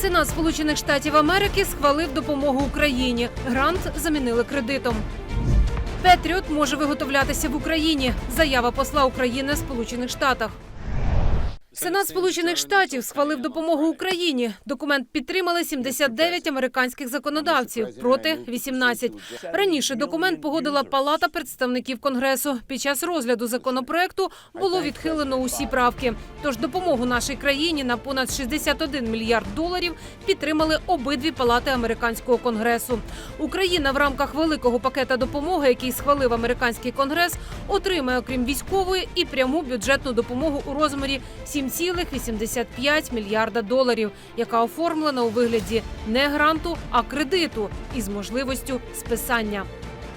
Сенат Сполучених Штатів Америки схвалив допомогу Україні. Грант замінили кредитом. Петріот може виготовлятися в Україні. Заява посла України в Сполучених Штатах. Сенат Сполучених Штатів схвалив допомогу Україні. Документ підтримали 79 американських законодавців проти 18. Раніше документ погодила Палата представників Конгресу. Під час розгляду законопроекту було відхилено усі правки. Тож допомогу нашій країні на понад 61 мільярд доларів підтримали обидві палати американського конгресу. Україна в рамках великого пакета допомоги, який схвалив американський конгрес, отримає окрім військової і пряму бюджетну допомогу у розмірі 7,85 мільярда доларів, яка оформлена у вигляді не гранту, а кредиту із можливістю списання.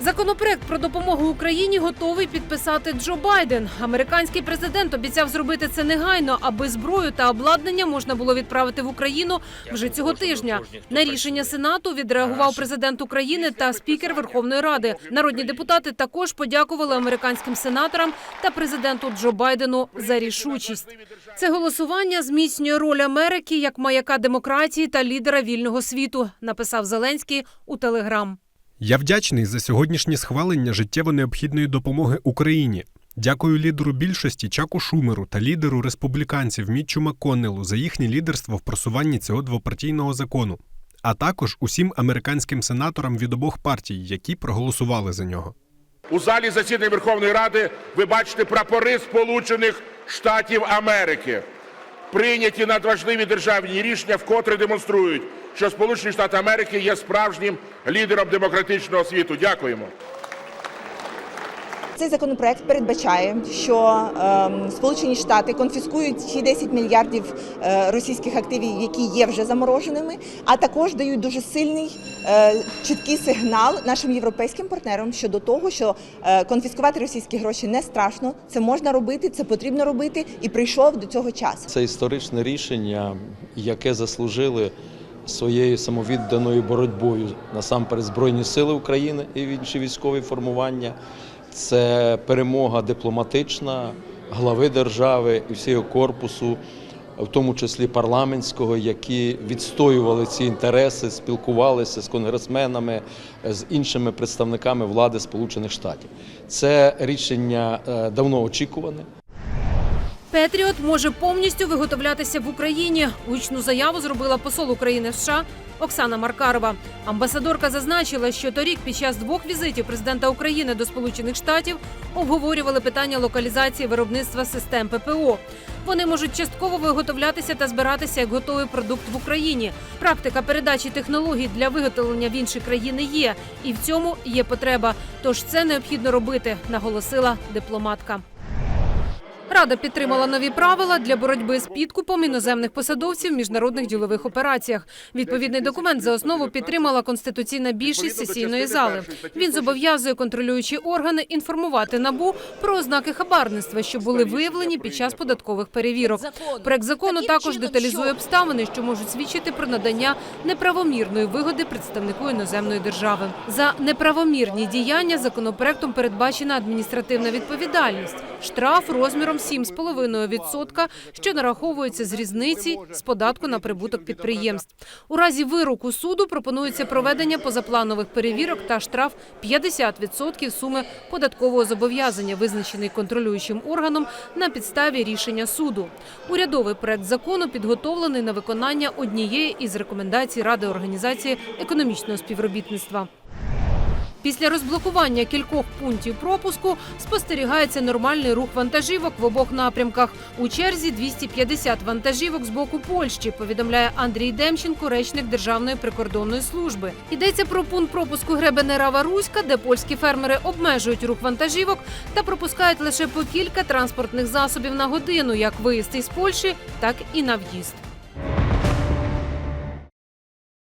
Законопроект про допомогу Україні готовий підписати Джо Байден. Американський президент обіцяв зробити це негайно, аби зброю та обладнання можна було відправити в Україну вже цього тижня. На рішення Сенату відреагував президент України та спікер Верховної Ради. Народні депутати також подякували американським сенаторам та президенту Джо Байдену за рішучість. Це голосування зміцнює роль Америки як маяка демократії та лідера вільного світу. Написав Зеленський у Телеграм. Я вдячний за сьогоднішнє схвалення життєво необхідної допомоги Україні. Дякую лідеру більшості Чаку Шумеру та лідеру республіканців Мітчу Макконнелу за їхнє лідерство в просуванні цього двопартійного закону, а також усім американським сенаторам від обох партій, які проголосували за нього. У залі засідань Верховної Ради ви бачите прапори Сполучених Штатів Америки. Прийняті надважливі державні рішення, вкотре демонструють, що Сполучені Штати Америки є справжнім лідером демократичного світу. Дякуємо. Цей законопроект передбачає, що ем, Сполучені Штати конфіскують ті 10 мільярдів е, російських активів, які є вже замороженими, а також дають дуже сильний е, чіткий сигнал нашим європейським партнерам щодо того, що е, конфіскувати російські гроші не страшно, це можна робити, це потрібно робити, і прийшов до цього час. Це історичне рішення, яке заслужили своєю самовідданою боротьбою насамперед Збройні Сили України і інші військові формування. Це перемога дипломатична глави держави і всього корпусу, в тому числі парламентського, які відстоювали ці інтереси, спілкувалися з конгресменами, з іншими представниками влади Сполучених Штатів. Це рішення е, давно очікуване. Петріот може повністю виготовлятися в Україні. Гучну заяву зробила посол України в США Оксана Маркарова. Амбасадорка зазначила, що торік під час двох візитів президента України до Сполучених Штатів обговорювали питання локалізації виробництва систем ППО. Вони можуть частково виготовлятися та збиратися як готовий продукт в Україні. Практика передачі технологій для виготовлення в інші країни є, і в цьому є потреба. Тож це необхідно робити, наголосила дипломатка. Рада підтримала нові правила для боротьби з підкупом іноземних посадовців в міжнародних ділових операціях. Відповідний документ за основу підтримала конституційна більшість сесійної зали. Він зобов'язує контролюючі органи інформувати набу про ознаки хабарництва, що були виявлені під час податкових перевірок. Проект закону також деталізує обставини, що можуть свідчити про надання неправомірної вигоди представнику іноземної держави. За неправомірні діяння законопроектом передбачена адміністративна відповідальність, штраф розміром 7,5%, що нараховується з різниці з податку на прибуток підприємств. У разі вироку суду пропонується проведення позапланових перевірок та штраф 50% суми податкового зобов'язання, визначений контролюючим органом на підставі рішення суду. Урядовий проект закону підготовлений на виконання однієї із рекомендацій Ради організації економічного співробітництва. Після розблокування кількох пунктів пропуску спостерігається нормальний рух вантажівок в обох напрямках. У черзі 250 вантажівок з боку Польщі, повідомляє Андрій Демченко, речник Державної прикордонної служби. Йдеться про пункт пропуску Гребенера Руська, де польські фермери обмежують рух вантажівок та пропускають лише по кілька транспортних засобів на годину, як виїзд із Польщі, так і на в'їзд.